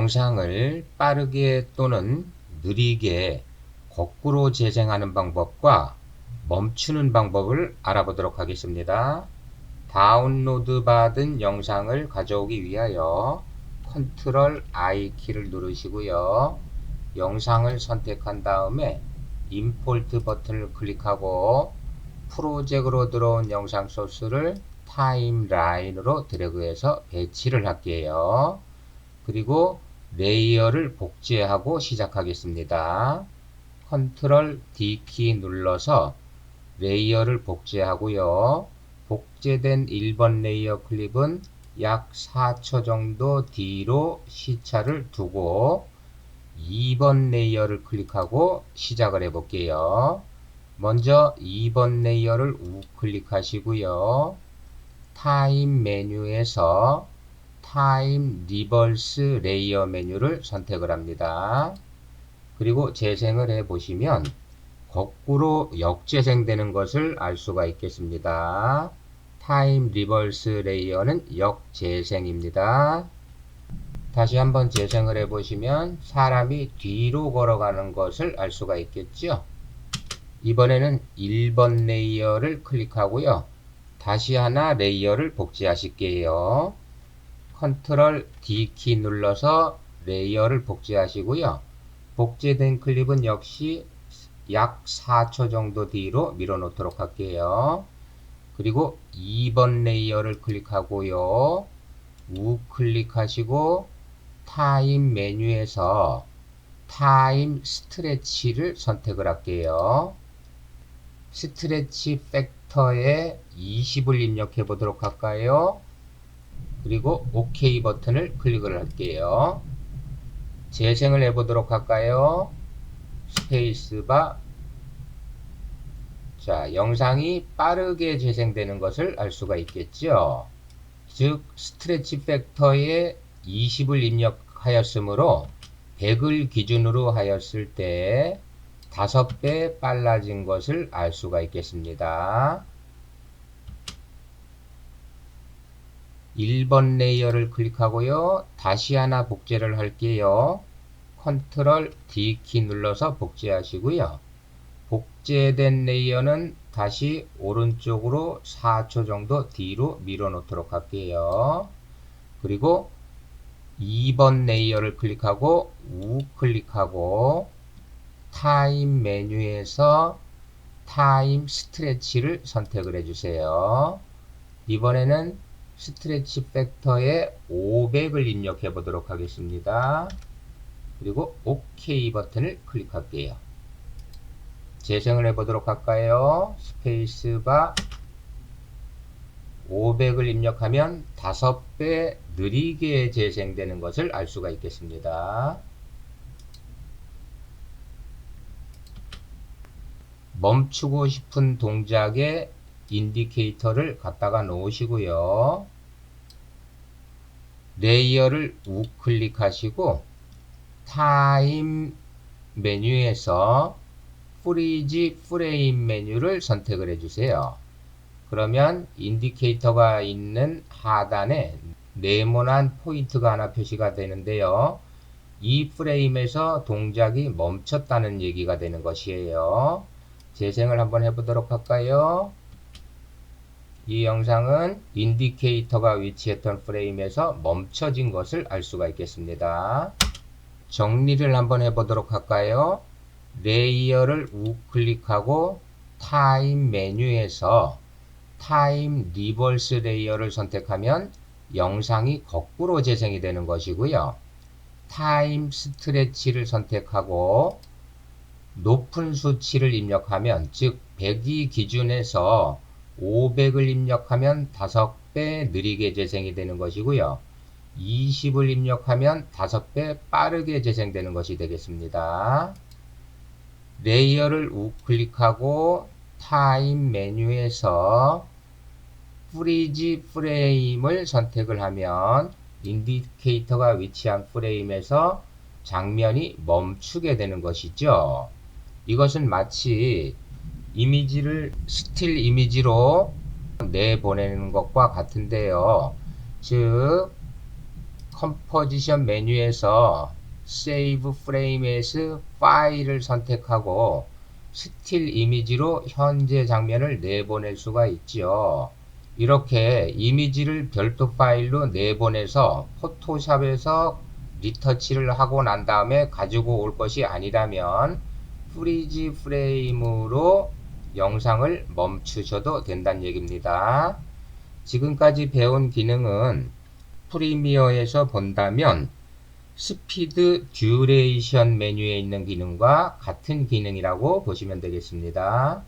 영상을 빠르게 또는 느리게 거꾸로 재생하는 방법과 멈추는 방법을 알아보도록 하겠습니다. 다운로드 받은 영상을 가져오기 위하여 컨트롤 I 키를 누르시고요. 영상을 선택한 다음에 임포트 버튼을 클릭하고 프로젝트로 들어온 영상 소스를 타임라인으로 드래그해서 배치를 할게요. 그리고 레이어를 복제하고 시작하겠습니다. 컨트롤 D 키 눌러서 레이어를 복제하고요. 복제된 1번 레이어 클립은 약 4초 정도 뒤로 시차를 두고 2번 레이어를 클릭하고 시작을 해 볼게요. 먼저 2번 레이어를 우클릭하시고요. 타임 메뉴에서 타임 리버스 레이어 메뉴를 선택을 합니다. 그리고 재생을 해 보시면 거꾸로 역재생되는 것을 알 수가 있겠습니다. 타임 리버스 레이어는 역재생입니다. 다시 한번 재생을 해 보시면 사람이 뒤로 걸어가는 것을 알 수가 있겠죠. 이번에는 1번 레이어를 클릭하고요. 다시 하나 레이어를 복제하실게요. 컨트롤 D 키 눌러서 레이어를 복제하시고요. 복제된 클립은 역시 약 4초 정도 뒤로 밀어 놓도록 할게요. 그리고 2번 레이어를 클릭하고요. 우클릭하시고 타임 메뉴에서 타임 스트레치를 선택을 할게요. 스트레치 팩터에 20을 입력해 보도록 할까요? 그리고 OK 버튼을 클릭을 할게요. 재생을 해 보도록 할까요? 스페이스바 자, 영상이 빠르게 재생되는 것을 알 수가 있겠죠. 즉, 스트레치 팩터에 20을 입력하였으므로 100을 기준으로 하였을 때 5배 빨라진 것을 알 수가 있겠습니다. 1번 레이어를 클릭하고요. 다시 하나 복제를 할게요. 컨트롤 D 키 눌러서 복제하시고요. 복제된 레이어는 다시 오른쪽으로 4초 정도 뒤로 밀어 놓도록 할게요. 그리고 2번 레이어를 클릭하고 우클릭하고 타임 메뉴에서 타임 스트레치를 선택을 해주세요. 이번에는 스트레치 팩터에 500을 입력해 보도록 하겠습니다. 그리고 OK 버튼을 클릭할게요. 재생을 해 보도록 할까요? 스페이스바 500을 입력하면 5배 느리게 재생되는 것을 알 수가 있겠습니다. 멈추고 싶은 동작에 인디케이터를 갖다가 놓으시고요. 레이어를 우클릭 하시고 타임 메뉴에서 프리지 프레임 메뉴를 선택을 해주세요. 그러면 인디케이터가 있는 하단에 네모난 포인트가 하나 표시가 되는데요. 이 프레임에서 동작이 멈췄다는 얘기가 되는 것이에요. 재생을 한번 해보도록 할까요? 이 영상은 인디케이터가 위치했던 프레임에서 멈춰진 것을 알 수가 있겠습니다. 정리를 한번 해보도록 할까요? 레이어를 우클릭하고 타임 메뉴에서 타임 리버스 레이어를 선택하면 영상이 거꾸로 재생이 되는 것이고요. 타임 스트레치를 선택하고 높은 수치를 입력하면 즉 100이 기준에서 500을 입력하면 5배 느리게 재생이 되는 것이고요. 20을 입력하면 5배 빠르게 재생되는 것이 되겠습니다. 레이어를 우클릭하고 타임 메뉴에서 프리지 프레임을 선택을 하면 인디케이터가 위치한 프레임에서 장면이 멈추게 되는 것이죠. 이것은 마치 이미지를 스틸 이미지로 내보내는 것과 같은데요. 즉 컴포지션 메뉴에서 Save Frame as 파일을 선택하고 스틸 이미지로 현재 장면을 내보낼 수가 있지요. 이렇게 이미지를 별도 파일로 내보내서 포토샵에서 리터치를 하고 난 다음에 가지고 올 것이 아니라면 프리지 프레임으로 영상을 멈추셔도 된다는 얘기입니다. 지금까지 배운 기능은 프리미어에서 본다면 스피드 듀레이션 메뉴에 있는 기능과 같은 기능이라고 보시면 되겠습니다.